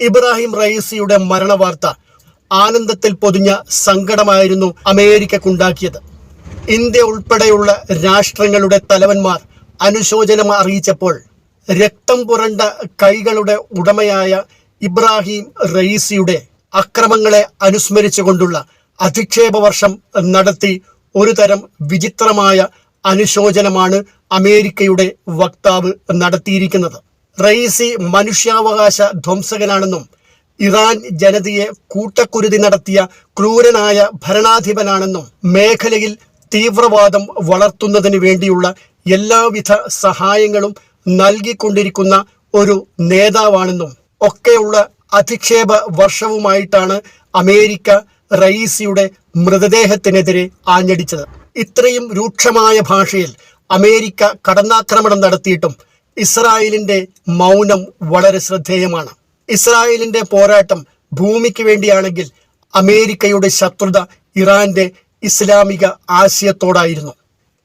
ഇബ്രാഹിം റയീസിയുടെ മരണവാർത്ത ആനന്ദത്തിൽ പൊതിഞ്ഞ സങ്കടമായിരുന്നു അമേരിക്കക്കുണ്ടാക്കിയത്. ഇന്ത്യ ഉൾപ്പെടെയുള്ള രാഷ്ട്രങ്ങളുടെ തലവന്മാർ അനുശോചനം അറിയിച്ചപ്പോൾ രക്തം പുരണ്ട കൈകളുടെ ഉടമയായ ഇബ്രാഹിം റയീസിയുടെ അക്രമങ്ങളെ അനുസ്മരിച്ചുകൊണ്ടുള്ള അധിക്ഷേപ വർഷം നടത്തി ഒരു തരം വിചിത്രമായ അനുശോചനമാണ് അമേരിക്കയുടെ വക്താവ് നടത്തിയിരിക്കുന്നത്. റയീസി മനുഷ്യാവകാശ ധ്വംസകനാണെന്നും ഇറാൻ ജനതയെ കൂട്ടക്കുരുതി നടത്തിയ ക്രൂരനായ ഭരണാധിപനാണെന്നും മേഖലയിൽ തീവ്രവാദം വളർത്തുന്നതിന് വേണ്ടിയുള്ള എല്ലാവിധ സഹായങ്ങളും നൽകിക്കൊണ്ടിരിക്കുന്ന ഒരു നേതാവാണെന്നും ഒക്കെയുള്ള അധിക്ഷേപ വർഷവുമായിട്ടാണ് അമേരിക്ക റയീസിയുടെ മൃതദേഹത്തിനെതിരെ ആഞ്ഞടിച്ചത്. ഇത്രയും രൂക്ഷമായ ഭാഷയിൽ അമേരിക്ക കടന്നാക്രമണം നടത്തിയിട്ടും ഇസ്രായേലിന്റെ മൗനം വളരെ ശ്രദ്ധേയമാണ്. ഇസ്രായേലിന്റെ പോരാട്ടം ഭൂമിക്ക് വേണ്ടിയാണെങ്കിൽ അമേരിക്കയുടെ ശത്രുത ഇറാന്റെ ഇസ്ലാമിക ആശയത്തോടായിരുന്നു.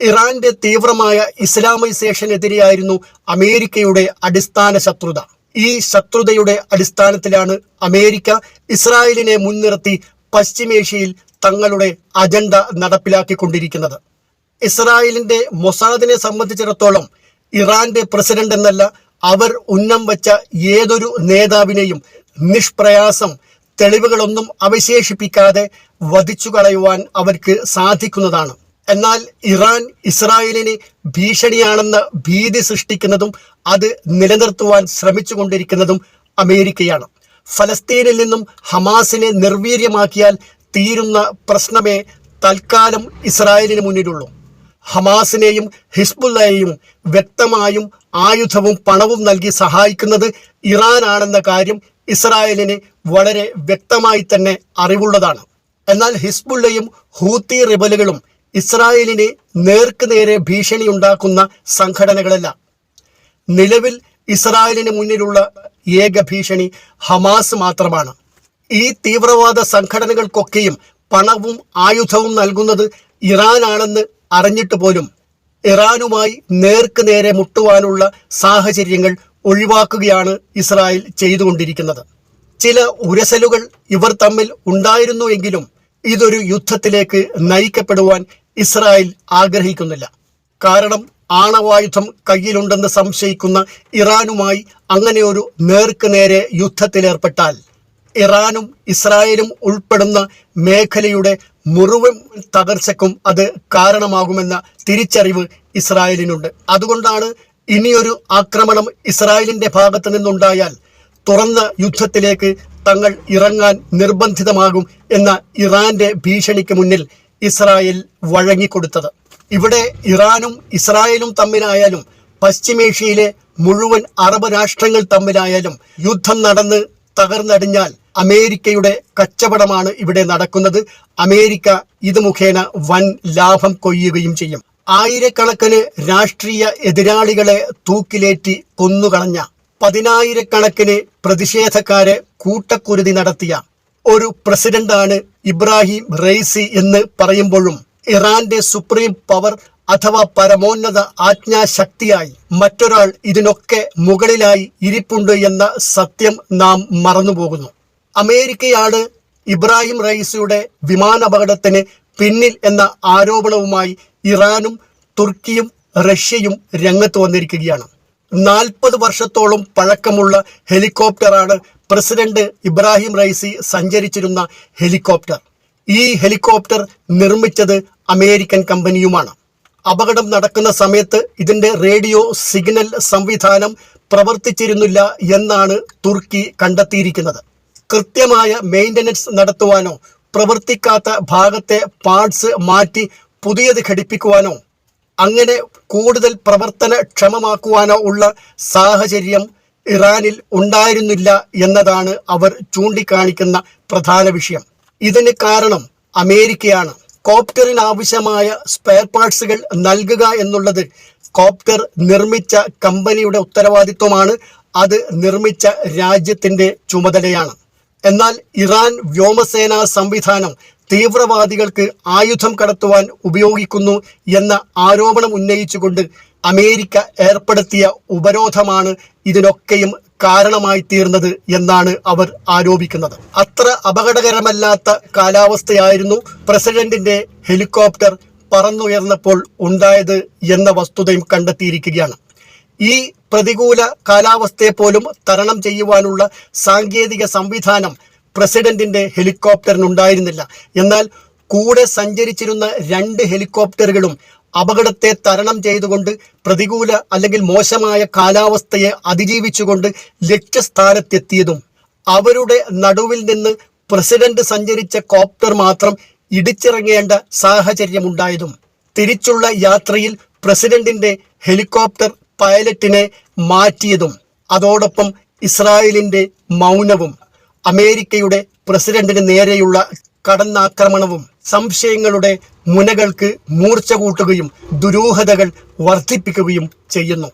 ഇറാന്റെ തീവ്രമായ ഇസ്ലാമൈസേഷനെതിരെയായിരുന്നു അമേരിക്കയുടെ അടിസ്ഥാന ശത്രുത. ഈ ശത്രുതയുടെ അടിസ്ഥാനത്തിലാണ് അമേരിക്ക ഇസ്രായേലിനെ മുൻനിർത്തി പശ്ചിമേഷ്യയിൽ തങ്ങളുടെ അജണ്ട നടപ്പിലാക്കിക്കൊണ്ടിരിക്കുന്നത്. ഇസ്രായേലിന്റെ മൊസാദിനെ സംബന്ധിച്ചിടത്തോളം ഇറാന്റെ പ്രസിഡന്റ് എന്നല്ല അവർ ഉന്നം വച്ച ഏതൊരു നേതാവിനെയും നിഷ്പ്രയാസം തെളിവുകളൊന്നും അവശേഷിപ്പിക്കാതെ വധിച്ചു കളയുവാൻ അവർക്ക് സാധിക്കുന്നതാണ്. എന്നാൽ ഇറാൻ ഇസ്രായേലിന് ഭീഷണിയാണെന്ന് ഭീതി സൃഷ്ടിക്കുന്നതും അത് നിലനിർത്തുവാൻ ശ്രമിച്ചുകൊണ്ടിരിക്കുന്നതും അമേരിക്കയാണ്. ഫലസ്തീനിൽ നിന്നും ഹമാസിനെ നിർവീര്യമാക്കിയാൽ തീരുന്ന പ്രശ്നമേ തൽക്കാലം ഇസ്രായേലിന് മുന്നിലുള്ളൂ. ഹമാസിനെയും ഹിസ്ബുല്ലയെയും വ്യക്തമായും ആയുധവും പണവും നൽകി സഹായിക്കുന്നത് ഇറാനാണെന്ന കാര്യം ഇസ്രായേലിന് വളരെ വ്യക്തമായി തന്നെ അറിവുള്ളതാണ്. എന്നാൽ ഹിസ്ബുള്ളയും ഹൂത്തി റിബലുകളും ഇസ്രായേലിന് നേർക്ക് നേരെ ഭീഷണി ഉണ്ടാക്കുന്ന സംഘടനകളല്ല. നിലവിൽ ഇസ്രായേലിന് മുന്നിലുള്ള ഏക ഭീഷണി ഹമാസ് മാത്രമാണ്. ഈ തീവ്രവാദ സംഘടനകൾക്കൊക്കെയും പണവും ആയുധവും നൽകുന്നത് ഇറാനാണെന്ന് അറിഞ്ഞിട്ട് പോലും ഇറാനുമായി നേർക്ക് നേരെ മുട്ടുവാനുള്ള സാഹചര്യങ്ങൾ ഒഴിവാക്കുകയാണ് ഇസ്രായേൽ ചെയ്തുകൊണ്ടിരിക്കുന്നത്. ചില ഉരസലുകൾ ഇവർ തമ്മിൽ ഉണ്ടായിരുന്നു എങ്കിലും ഇതൊരു യുദ്ധത്തിലേക്ക് നയിക്കപ്പെടുവാൻ ഇസ്രായേൽ ആഗ്രഹിക്കുന്നില്ല. കാരണം ആണവായുധം കയ്യിലുണ്ടെന്ന് സംശയിക്കുന്ന ഇറാനുമായി അങ്ങനെയൊരു നേർക്ക് നേരെ യുദ്ധത്തിലേർപ്പെട്ടാൽ ഇറാനും ഇസ്രായേലും ഉൾപ്പെടുന്ന മേഖലയുടെ മുഴുവൻ തകർച്ചയ്ക്കും അത് കാരണമാകുമെന്ന തിരിച്ചറിവ് ഇസ്രായേലിനുണ്ട്. അതുകൊണ്ടാണ് ഇനിയൊരു ആക്രമണം ഇസ്രായേലിന്റെ ഭാഗത്ത് നിന്നുണ്ടായാൽ തുറന്ന യുദ്ധത്തിലേക്ക് തങ്ങൾ ഇറങ്ങാൻ നിർബന്ധിതമാകും എന്ന ഇറാന്റെ ഭീഷണിക്ക് മുന്നിൽ ഇസ്രായേൽ വഴങ്ങിക്കൊടുത്തത്. ഇവിടെ ഇറാനും ഇസ്രായേലും തമ്മിലായാലും പശ്ചിമേഷ്യയിലെ മുഴുവൻ അറബ് രാഷ്ട്രങ്ങൾ തമ്മിലായാലും യുദ്ധം നടന്ന് തകർന്നടിഞ്ഞാൽ അമേരിക്കയുടെ കച്ചവടമാണ് ഇവിടെ നടക്കുന്നത്. അമേരിക്ക ഇത് മുഖേന വൻ ലാഭം കൊയ്യുകയും ചെയ്യും. ആയിരക്കണക്കിന് രാഷ്ട്രീയ എതിരാളികളെ തൂക്കിലേറ്റി കൊന്നുകളഞ്ഞ പതിനായിരക്കണക്കിന് പ്രതിഷേധക്കാരെ കൂട്ടക്കുരുതി നടത്തിയ ഒരു പ്രസിഡന്റാണ് ഇബ്രാഹിം റെയ്സി എന്ന് പറയുമ്പോഴും ഇറാന്റെ സുപ്രീം പവർ അഥവാ പരമോന്നത ആജ്ഞാശക്തിയായി മറ്റൊരാൾ ഇതിനൊക്കെ മുകളിലായി ഇരിപ്പുണ്ട് എന്ന സത്യം നാം മറന്നുപോകുന്നു. അമേരിക്കയാണ് ഇബ്രാഹിം റൈസിയുടെ വിമാനാപകടത്തിന് പിന്നിൽ എന്ന ആരോപണവുമായി ഇറാനും തുർക്കിയും റഷ്യയും രംഗത്ത് വന്നിരിക്കുകയാണ്. നാൽപ്പത് വർഷത്തോളം പഴക്കമുള്ള ഹെലികോപ്റ്ററാണ് പ്രസിഡന്റ് ഇബ്രാഹിം റൈസി സഞ്ചരിച്ചിരുന്ന ഹെലികോപ്റ്റർ. ഈ ഹെലികോപ്റ്റർ നിർമ്മിച്ചത് അമേരിക്കൻ കമ്പനിയുമാണ്. അപകടം നടക്കുന്ന സമയത്ത് ഇതിന്റെ റേഡിയോ സിഗ്നൽ സംവിധാനം പ്രവർത്തിച്ചിരുന്നില്ല എന്നാണ് തുർക്കി കണ്ടെത്തിയിരിക്കുന്നത്. കൃത്യമായ മെയിന്റനൻസ് നടത്തുവാനോ പ്രവർത്തിക്കാത്ത ഭാഗത്തെ പാർട്സ് മാറ്റി പുതിയത് ഘടിപ്പിക്കുവാനോ അങ്ങനെ കൂടുതൽ പ്രവർത്തനക്ഷമമാക്കുവാനോ ഉള്ള സാഹചര്യം ഇറാനിൽ ഉണ്ടായിരുന്നില്ല എന്നതാണ് അവർ ചൂണ്ടിക്കാണിക്കുന്ന പ്രധാന വിഷയം. ഇതിന് കാരണം അമേരിക്കയാണ്. കോപ്റ്ററിന് ആവശ്യമായ സ്പെയർ പാർട്സുകൾ നൽകുക എന്നുള്ളത് കോപ്റ്റർ നിർമ്മിച്ച കമ്പനിയുടെ ഉത്തരവാദിത്വമാണ്. അത് നിർമ്മിച്ച രാജ്യത്തിന്റെ ചുമതലയാണ്. എന്നാൽ ഇറാൻ വ്യോമസേനാ സംവിധാനം തീവ്രവാദികൾക്ക് ആയുധം കടത്തുവാൻ ഉപയോഗിക്കുന്നു എന്ന ആരോപണം ഉന്നയിച്ചുകൊണ്ട് അമേരിക്ക ഏർപ്പെടുത്തിയ ഉപരോധമാണ് ഇതിനൊക്കെയും കാരണമായി തീർന്നത് എന്നാണ് അവർ ആരോപിക്കുന്നത്. അത്ര അപകടകരമല്ലാത്ത കാലാവസ്ഥയായിരുന്നു പ്രസിഡന്റിന്റെ ഹെലികോപ്റ്റർ പറന്നുയർന്നപ്പോൾ ഉണ്ടായത് എന്ന വസ്തുതയും കണ്ടെത്തിയിരിക്കുകയാണ്. ഈ പ്രതികൂല കാലാവസ്ഥയെ പോലും തരണം ചെയ്യുവാനുള്ള സാങ്കേതിക സംവിധാനം പ്രസിഡന്റിന്റെ ഹെലികോപ്റ്ററിനുണ്ടായിരുന്നില്ല. എന്നാൽ കൂടെ സഞ്ചരിച്ചിരുന്ന രണ്ട് ഹെലികോപ്റ്ററുകളും അപകടത്തെ തരണം ചെയ്തുകൊണ്ട് പ്രതികൂല അല്ലെങ്കിൽ മോശമായ കാലാവസ്ഥയെ അതിജീവിച്ചുകൊണ്ട് ലക്ഷ്യസ്ഥാനത്തെത്തിയതും അവരുടെ നടുവിൽ നിന്ന് പ്രസിഡന്റ് സഞ്ചരിച്ച കോപ്റ്റർ മാത്രം ഇടിച്ചിറങ്ങേണ്ട സാഹചര്യമുണ്ടായതും. തിരിച്ചുള്ള യാത്രയിൽ പ്രസിഡന്റിന്റെ ഹെലികോപ്റ്റർ പൈലറ്റിനെ മാറ്റിയതും അതോടൊപ്പം ഇസ്രായേലിന്റെ മൗനവും അമേരിക്കയുടെ പ്രസിഡന്റിന് നേരെയുള്ള കടന്നാക്രമണവും സംശയങ്ങളുടെ മുനകൾക്ക് മൂർച്ച കൂട്ടുകയും ദുരൂഹതകൾ വർദ്ധിപ്പിക്കുകയും ചെയ്യുന്നു.